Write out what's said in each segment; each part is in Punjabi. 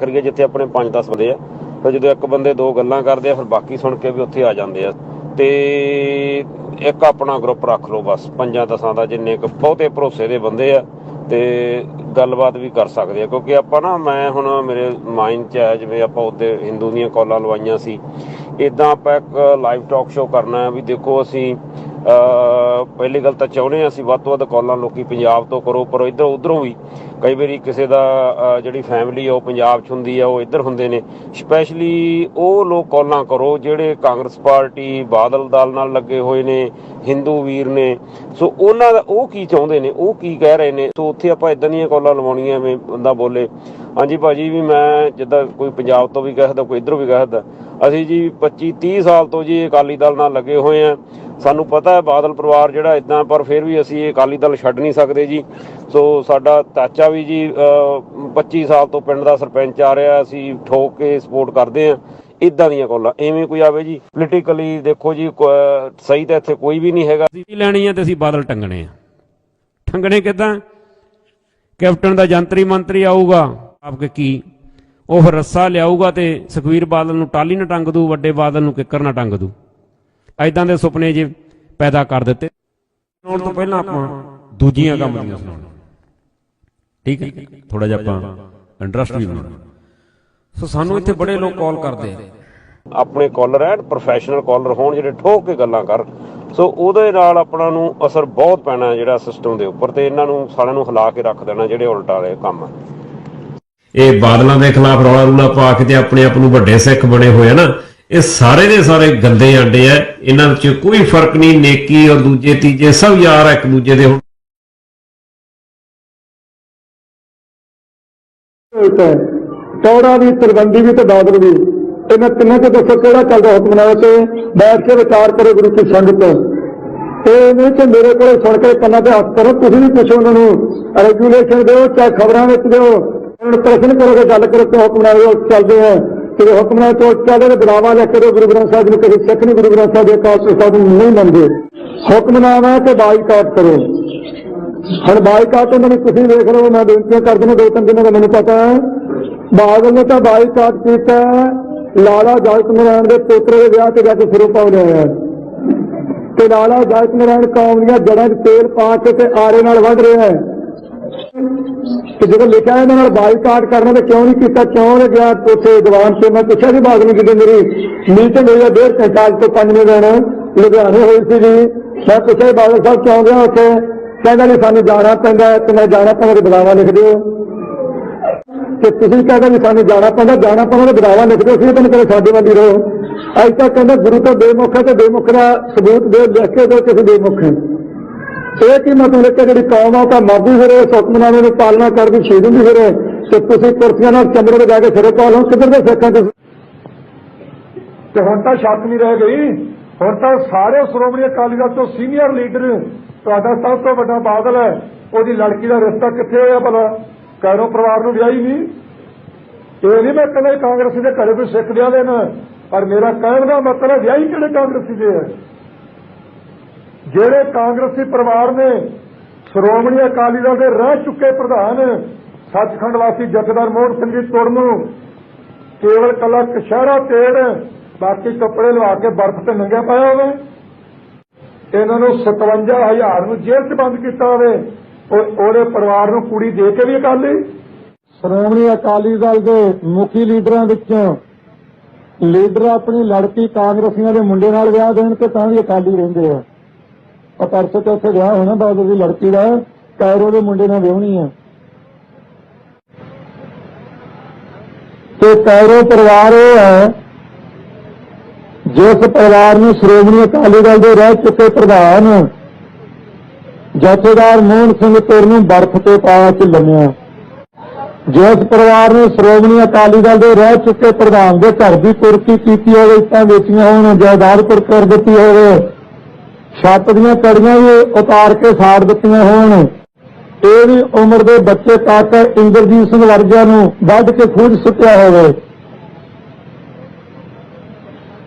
ਕਰੀਏ ਜਿੱਥੇ ਆਪਣੇ 5-10 ਬੰਦੇ ਆ, ਫਿਰ ਜਦੋਂ ਇੱਕ ਬੰਦੇ ਦੋ ਗੱਲਾਂ ਕਰਦੇ ਆ, ਫਿਰ ਬਾਕੀ ਸੁਣ ਕੇ ਵੀ ਉੱਥੇ ਆ ਜਾਂਦੇ ਆ। ਤੇ ਇੱਕ ਆਪਣਾ ਗਰੁੱਪ ਰੱਖ ਲਓ ਬਸ, ਪੰਜਾਂ ਦਸਾਂ ਦਾ ਜਿੰਨੇ ਕੁ ਬਹੁਤੇ ਭਰੋਸੇ ਦੇ ਬੰਦੇ ਆ, ਤੇ ਗੱਲਬਾਤ ਵੀ ਕਰ ਸਕਦੇ ਆ। ਕਿਉਂਕਿ ਆਪਾਂ ਨਾ, ਮੈਂ ਹੁਣ ਮੇਰੇ ਮਾਈਂਡ 'ਚ ਹੈ ਜਿਵੇਂ ਆਪਾਂ ਉੱਤੇ ਹਿੰਦੂ ਦੀਆਂ ਕਾਲਾਂ ਲਵਾਈਆਂ ਸੀ। ਇਦਾਂ ਆਪਾਂ ਇੱਕ ਲਾਈਵ ਟਾਕ ਸ਼ੋਅ ਕਰਨਾ ਹੈ ਵੀ ਦੇਖੋ ਅਸੀਂ ਅ ਪਹਿਲੀ ਗੱਲ ਤਾਂ ਚਾਹੁੰਦੇ ਹਾਂ ਅਸੀਂ ਵੱਧ ਤੋਂ ਵੱਧ ਕਾਲਾਂ ਲੋਕੀ ਪੰਜਾਬ ਤੋਂ ਕਰੋ, ਪਰ ਇੱਧਰ ਉਧਰੋਂ ਵੀ ਕਈ ਵਾਰੀ ਕਿਸੇ ਦਾ ਜਿਹੜੀ ਫੈਮਿਲੀ ਆ, ਉਹ ਪੰਜਾਬ 'ਚ ਹੁੰਦੀ ਆ, ਉਹ ਇੱਧਰ ਹੁੰਦੇ ਨੇ। ਸਪੈਸ਼ਲੀ ਉਹ ਲੋਕ ਕਾਲਾਂ ਕਰੋ, ਜਿਹੜੇ ਕਾਂਗਰਸ ਪਾਰਟੀ, ਬਾਦਲ ਦਲ ਨਾਲ ਲੱਗੇ ਹੋਏ ਨੇ ਹਿੰਦੂ ਵੀਰ ਨੇ। ਸੋ ਉਹਨਾਂ ਦਾ ਉਹ ਕੀ ਚਾਹੁੰਦੇ ਨੇ, ਉਹ ਕੀ ਕਹਿ ਰਹੇ ਨੇ? ਸੋ ਉੱਥੇ ਆਪਾਂ ਇਦਾਂ ਦੀਆਂ ਕਾਲਾਂ ਲਵਾਉਣੀਆਂ ਐਵੇਂ, ਬੰਦਾ ਬੋਲੇ, ਹਾਂਜੀ ਭਾਜੀ, ਵੀ ਮੈਂ ਜਿੱਦਾਂ ਕੋਈ ਪੰਜਾਬ ਤੋਂ ਵੀ ਕਹਿ ਸਕਦਾ, ਕੋਈ ਇੱਧਰੋਂ ਵੀ ਕਹਿ ਸਕਦਾ। ਅਸੀਂ ਜੀ 25 30 ਸਾਲ ਤੋਂ ਜੀ ਅਕਾਲੀ ਦਲ ਨਾਲ ਲੱਗੇ ਹੋਏ ਆ। ਸਾਨੂੰ ਪਤਾ ਹੈ ਬਾਦਲ ਪਰਿਵਾਰ ਜਿਹੜਾ ਇਦਾਂ ਪਰ ਫਿਰ ਵੀ ਅਸੀਂ ਇਹ ਅਕਾਲੀ ਦਲ ਛੱਡ ਨਹੀਂ ਸਕਦੇ ਜੀ। ਸੋ ਸਾਡਾ ਚਾਚਾ ਵੀ ਜੀ ਅਹ, 25 ਸਾਲ ਤੋਂ ਪਿੰਡ ਦਾ ਸਰਪੰਚ ਆ ਰਿਹਾ ਅਸੀਂ ਠੋਕ ਕੇ ਸਪੋਰਟ ਕਰਦੇ ਆ ਇਦਾਂ ਦੀਆਂ ਕੋਲਾਂ ਐਵੇਂ ਕੋਈ ਆਵੇ ਜੀ। ਪੋਲੀਟੀਕਲੀ ਦੇਖੋ ਜੀ ਸਹੀ ਤਾਂ ਇੱਥੇ ਕੋਈ ਵੀ ਨਹੀਂ ਹੈਗਾ। ਅਸੀਂ ਵੀ ਲੈਣੀ ਆ ਤੇ ਅਸੀਂ ਬਾਦਲ ਟੰਗਣੇ ਆ ਟੰਗਣੇ ਕਿਦਾਂ? ਕੈਪਟਨ ਦਾ ਜੰਤਰੀ ਮੰਤਰੀ ਆਊਗਾ ਆਪਕੇ ਕੀ? ਉਹ ਫਿਰ ਰੱਸਾ ਲਿਆਊਗਾ ਤੇ ਸੁਖਵੀਰ ਬਾਦਲ ਨੂੰ ਟਾਲੀ ਨਾ ਟੰਗ ਦੂ ਵੱਡੇ ਬਾਦਲ ਨੂੰ ਕਿੱਕਰ ਨਾ ਟੰਗ ਦੂ। ਐਦਾਂ ਦੇ ਸੁਪਨੇ ਜੇ ਪੈਦਾ ਕਰ ਦਿੱਤੇ। ਸੁਣਾਉਣ ਤੋਂ ਪਹਿਲਾਂ ਆਪਾਂ ਦੂਜੀਆਂ ਕੰਮ ਦੀਆਂ ਸੁਣਾਉਣਾ ਠੀਕ ਹੈ? ਥੋੜਾ ਜਿਹਾ ਆਪਾਂ ਇੰਟਰਸਟ ਵੀ ਬਣਾਉਣਾ ਸੋ ਸਾਨੂੰ ਇੱਥੇ ਬੜੇ ਲੋਕ ਕਾਲ ਕਰਦੇ ਆ। ਆਪਣੇ ਕਾਲਰ ਐਨ ਪ੍ਰੋਫੈਸ਼ਨਲ ਕਾਲਰ ਹੋਣ ਜਿਹੜੇ ਠੋਕ ਕੇ ਗੱਲਾਂ ਕਰ। ਸੋ ਉਹਦੇ ਨਾਲ ਆਪਣਾ ਨੂੰ ਅਸਰ ਬਹੁਤ ਪੈਣਾ ਜਿਹੜਾ ਸਿਸਟਮ ਦੇ ਉੱਪਰ ਤੇ ਇਹਨਾਂ ਨੂੰ ਸਾਰਿਆਂ ਨੂੰ ਹਿਲਾ ਕੇ ਰੱਖ ਦੇਣਾ ਜਿਹੜੇ ਉਲਟਾ ਵਾਲੇ ਕੰਮ ਆ। ਇਹ ਬਾਦਲਾਂ ਦੇ ਖਿਲਾਫ ਰੌਲਾ ਰੂਲਾ ਪਾ ਕੇ ਤੇ ਆਪਣੇ ਆਪ ਨੂੰ ਵੱਡੇ ਸਿੱਖ ਬਣੇ ਹੋਏ ਆ ਨਾ ਇਹ ਸਾਰੇ ਦੇ ਸਾਰੇ ਗੰਦੇ ਆਂਡੇ ਆ। ਇਹਨਾਂ ਵਿੱਚ ਕੋਈ ਫ਼ਰਕ ਨਹੀਂ ਨੇਕੀ ਔਰ ਦੂਜੇ ਤੀਜੇ ਸਭ ਯਾਰ ਇੱਕ ਦੂਜੇ ਦੇ ਹੁਣ ਹੈ। ਚੌੜਾ ਵੀ ਤਰਬੰਦੀ ਵੀ ਤੇ ਬਾਦਲ ਵੀ। ਇਹਨਾਂ ਤਿੰਨਾਂ ਤੋਂ ਦੱਸੋ ਕਿਹੜਾ ਚੱਲਦਾ ਹੁਕਮਨਾਮਾ ਤੇ ਬੈਠ ਕੇ ਵਿਚਾਰ ਕਰੋ ਗੁਰੂ ਕੀ ਸੰਗਤ ਇਹ ਨਹੀਂ ਕਿ ਮੇਰੇ ਕੋਲ ਸੁਣ ਕੇ ਕੰਨਾਂ ਤੇ ਹੱਥ ਕਰੋ, ਤੁਸੀਂ ਵੀ ਪੁੱਛੋ ਉਹਨਾਂ ਨੂੰ। ਰੈਗੂਲੇਸ਼ਨ ਦਿਓ, ਚਾਹੇ ਖਬਰਾਂ ਵਿੱਚ ਦਿਓ। ਉਹਨਾਂ ਨੂੰ ਪ੍ਰਸ਼ਨ ਕਰੋ ਕਿ ਗੱਲ ਕਰੋ ਕਿ ਹੁਕਮਨਾਮੇ ਉਹ ਚੱਲਦੇ ਆ। ਕਿ ਹੁਕਮਨਾਮੇ ਤੋਂ ਚੱਲਦੇ ਨੇ, ਬੁਲਾਵਾ ਲੈ ਕੇ ਗੁਰੂ ਗ੍ਰੰਥ ਸਾਹਿਬ ਨੂੰ, ਕਦੇ ਸਿੱਖ ਨਹੀਂ ਗੁਰੂ ਗ੍ਰੰਥ ਸਾਹਿਬ ਦੇ ਕਾਲ ਸਾਹਿਬ ਨੂੰ ਨਹੀਂ ਮੰਨਦੇ। ਹੁਕਮਨਾਮਾ ਤੇ ਬਾਈਕਾਟ ਕਰੋ। ਹੁਣ ਬਾਈਕਾਟ ਉਹਨਾਂ ਨੇ ਤੁਸੀਂ ਵੇਖ ਲਓ, ਮੈਂ ਬੇਨਤੀ ਕਰ ਦਿੰਦਾ ਦੋ ਤਿੰਨ ਦਿਨਾਂ ਦਾ ਮੈਨੂੰ ਪਤਾ ਹੈ। ਬਾਦਲ ਨੇ ਤਾਂ ਬਾਈਕਾਟ ਕੀਤਾ ਲਾਲਾ ਜਗਤ ਨਾਰਾਇਣ ਦੇ ਪੁੱਤਰ ਦੇ ਵਿਆਹ ਤੇ ਜਾ ਕੇ ਸਿਰੋਂ ਪਾਉ ਲਿਆ ਹੈ। ਤੇ ਲਾਲਾ ਜਗਤ ਨਾਰਾਇਣ ਕੌਮ ਦੀਆਂ ਜੜ੍ਹਾਂ 'ਚ ਤੇਲ ਪਾ ਕੇ ਤੇ ਆਰੇ ਨਾਲ ਵੱਢ ਰਿਹਾ ਹੈ। ਤੇ ਜਦੋਂ ਲਿਖਿਆ ਇਹਨਾਂ ਨਾਲ ਬਾਈਕਾਟ ਕਰਨਾ ਤੇ ਕਿਉਂ ਨਹੀਂ ਕੀਤਾ? ਕਿਉਂ ਨਹੀਂ ਗਿਆ? ਉੱਥੇ ਦੀਵਾਨ ਤੇ ਮੈਂ ਪੁੱਛਿਆ ਸੀ ਬਾਦਲ ਨੂੰ ਜਦੋਂ ਮੇਰੀ ਮੀਟਿੰਗ ਹੋਈ ਹੈ, ਡੇਢ ਘੰਟਾ ਅੱਜ ਤੋਂ ਪੰਜਵੇਂ ਦਿਨ ਲੁਧਿਆਣੇ ਹੋਈ ਸੀ ਜੀ ਮੈਂ ਪੁੱਛਿਆ ਬਾਦਲ ਸਾਹਿਬ ਕਿਉਂ ਗਿਆ ਉੱਥੇ? ਕਹਿੰਦਾ ਨਹੀਂ ਸਾਨੂੰ ਜਾਣਾ ਪੈਂਦਾ ਤੇ ਮੈਂ ਜਾਣਾ ਪੈਂਦਾ ਤੇ ਬੁਲਾਵਾ ਲਿਖ ਦਿਓ। ਤੇ ਤੁਸੀਂ ਕਹਿੰਦੇ ਵੀ ਸਾਨੂੰ ਜਾਣਾ ਪੈਂਦਾ ਜਾਣਾ ਪੈਂਦਾ ਤੇ ਬੁਲਾਵਾ ਲਿਖ ਦਿਓ ਸੀ ਤਾਂ ਕਹਿੰਦੇ ਸਾਡੇ ਵੱਲ ਹੀ ਰਹੋ। ਅੱਜ ਤੱਕ ਕਹਿੰਦਾ ਗੁਰੂ ਤਾਂ ਬੇਮੁਖ ਹੈ ਤੇ ਬੇਮੁਖ ਦਾ ਸਬੂਤ ਦੇ ਲਿਖ ਕੇ ਦਿਓ ਕਿਸੇ ਬੇਮੁਖ ਹੈ। ਇਹ ਕੀ ਮਤਲਬ ਕਿ ਜਿਹੜੀ ਕੌਮ ਆ ਉਹ ਤਾਂ ਮਰਦੀ ਫਿਰ ਇਸ ਹੁਕਮਨਾਮੇ ਦੀ ਪਾਲਣਾ ਕਰਦੀ ਛੇੜ ਹੁੰਦੀ ਫਿਰ, ਤੇ ਤੁਸੀਂ ਕੁਰਸੀਆਂ ਨਾਲ ਚੰਬੜ ਤੇ ਜਾ ਕੇ ਸਿਰੇ ਪਾ ਲਓ ਕਿੱਧਰ ਦੇ ਸਿੱਖਾਂ ਤੇ ਤੇ ਹੁਣ ਤਾਂ ਸ਼ੱਕ ਨਹੀਂ ਰਹਿ ਗਈ। ਹੁਣ ਤਾਂ ਸਾਰੇ ਸ਼੍ਰੋਮਣੀ ਅਕਾਲੀ ਦਲ ਤੋਂ ਸੀਨੀਅਰ ਲੀਡਰ ਤੁਹਾਡਾ ਸਭ ਤੋਂ ਵੱਡਾ ਬਾਦਲ ਹੈ। ਉਹਦੀ ਲੜਕੀ ਦਾ ਰਿਸ਼ਤਾ ਕਿੱਥੇ ਹੋਇਆ ਭਲਾ? ਕੈਰੋ ਪਰਿਵਾਰ ਨੂੰ ਵਿਆਹੀ ਨਹੀਂ। ਇਹ ਨਹੀਂ ਮੈਂ ਕਹਿੰਦਾ ਕਾਂਗਰਸੀ ਦੇ ਘਰੇ ਵੀ ਸਿੱਖ ਦਿਆ ਦੇਣ। ਪਰ ਮੇਰਾ ਕਹਿਣ ਦਾ ਮਤਲਬ ਵਿਆਹੀ ਕਿਹੜੇ ਕਾਂਗਰਸੀ ਦੇ ਹੈ? ਜਿਹੜੇ ਕਾਂਗਰਸੀ ਪਰਿਵਾਰ ਨੇ ਸ਼੍ਰੋਮਣੀ ਅਕਾਲੀ ਦਲ ਦੇ ਰਹਿ ਚੁੱਕੇ ਪ੍ਰਧਾਨ, ਸੱਚਖੰਡ ਵਾਸੀ ਜਥੇਦਾਰ ਮੋਹਨ ਸਿੰਘ ਜੀ ਤੁਰ ਨੂੰ ਕੇਵਲ ਕੱਲਾ ਕਸ਼ਹਿਰਾ ਤੇੜ, ਬਾਕੀ ਕੱਪੜੇ ਲਵਾ ਕੇ ਬਰਫ਼ ਤੇ ਨੰਗਾ ਪਾਇਆ ਹੋਵੇ। ਇਹਨਾਂ ਨੂੰ 57000 ਨੂੰ ਜੇਲ੍ਹ 'ਚ ਬੰਦ ਕੀਤਾ ਹੋਵੇ, ਉਹ ਉਹਦੇ ਪਰਿਵਾਰ ਨੂੰ ਕੁੜੀ ਦੇ ਕੇ ਵੀ ਅਕਾਲੀ। ਸ਼੍ਰੋਮਣੀ ਅਕਾਲੀ ਦਲ ਦੇ ਮੁਖੀ ਲੀਡਰਾਂ ਵਿੱਚੋਂ ਲੀਡਰ ਆਪਣੀ ਲੜਕੀ ਕਾਂਗਰਸੀਆਂ ਦੇ ਮੁੰਡੇ ਨਾਲ ਵਿਆਹ ਦੇਣ ਤੇ ਤਾਂ ਵੀ ਅਕਾਲੀ ਰਹਿੰਦੇ ਆ। ਉਹ ਪਰਸੋਂ ਤੇ ਉੱਥੇ ਵਿਆਹ ਹੋਣਾ ਬਾਦਲ ਦੀ ਲੜਕੀ ਦਾ ਕੈਰੋ ਦੇ ਮੁੰਡੇ ਨਾਲ ਵਿਆਹਣੀ ਆ। ਤੇ ਕੈਰੋ ਪਰਿਵਾਰ ਇਹ ਹੈ ਜਿਸ ਪਰਿਵਾਰ ਨੂੰ ਸ਼੍ਰੋਮਣੀ ਅਕਾਲੀ ਦਲ ਦੇ ਰਹਿ ਚੁੱਕੇ ਪ੍ਰਧਾਨ ਜਥੇਦਾਰ ਮੋਹਨ ਸਿੰਘ ਤੁਰ ਨੂੰ ਬਰਫ਼ ਤੇ ਪਾ ਕੇ ਲੰਮਿਆ। ਜਿਸ ਪਰਿਵਾਰ ਨੂੰ ਸ਼੍ਰੋਮਣੀ ਅਕਾਲੀ ਦਲ ਦੇ ਰਹਿ ਚੁੱਕੇ ਪ੍ਰਧਾਨ ਦੇ ਘਰ ਦੀ ਕੁਰਕੀ ਕੀਤੀ ਹੋਵੇ, ਇੱਟਾਂ ਵੇਚੀਆਂ ਹੋਣ ਜਾਇਦਾਦ ਪਰ ਕਰ ਦਿੱਤੀ ਹੋਵੇ, ਛੱਤ ਦੀਆਂ ਕੜੀਆਂ ਵੀ ਉਤਾਰ ਕੇ ਸਾੜ ਦਿੱਤੀਆਂ ਹੋਣ, ਇਹ ਵੀ ਉਮਰ ਦੇ ਬੱਚੇ ਤੱਕ ਇੰਦਰਜੀਤ ਸਿੰਘ ਵਰਗਿਆਂ ਨੂੰ ਵੱਢ ਕੇ ਖੂਜ ਸੁੱਟਿਆ ਹੋਵੇ।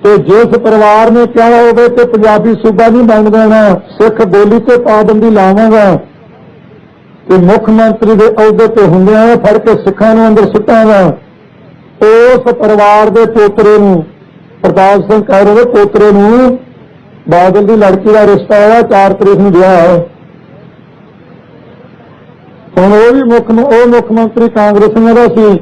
ਤੇ ਜਿਸ ਪਰਿਵਾਰ ਨੇ ਕਿਹਾ ਹੋਵੇ ਤੇ ਪੰਜਾਬੀ ਸੂਬਾ ਨਹੀਂ ਬਣ ਦੇਣਾ ਸਿੱਖ ਬੋਲੀ ਤੇ ਪਾਬੰਦੀ ਲਾਵਾਂਗਾ। ਤੇ ਮੁੱਖ ਮੰਤਰੀ ਦੇ ਅਹੁਦੇ ਤੇ ਹੁੰਦਿਆਂ ਫੜ ਕੇ ਸਿੱਖਾਂ ਨੂੰ ਅੰਦਰ ਸੁੱਟਾਂਗਾ। ਉਸ ਪਰਿਵਾਰ ਦੇ ਪੋਤਰੇ ਨੂੰ, ਪ੍ਰਤਾਪ ਸਿੰਘ ਖਹਿਰੇ ਦੇ ਪੋਤਰੇ ਨੂੰ ਬਾਦਲ ਦੀ ਲੜਕੀ ਦਾ ਰਿਸ਼ਤਾ ਹੋਇਆ 4 ਤਰੀਕ ਨੂੰ ਵਿਆਹ ਹੈ ਹੁਣ ਉਹ ਵੀ ਮੁੱਖ ਮ- ਉਹ ਮੁੱਖ ਮੰਤਰੀ ਕਾਂਗਰਸੀਆਂ ਦਾ ਸੀ।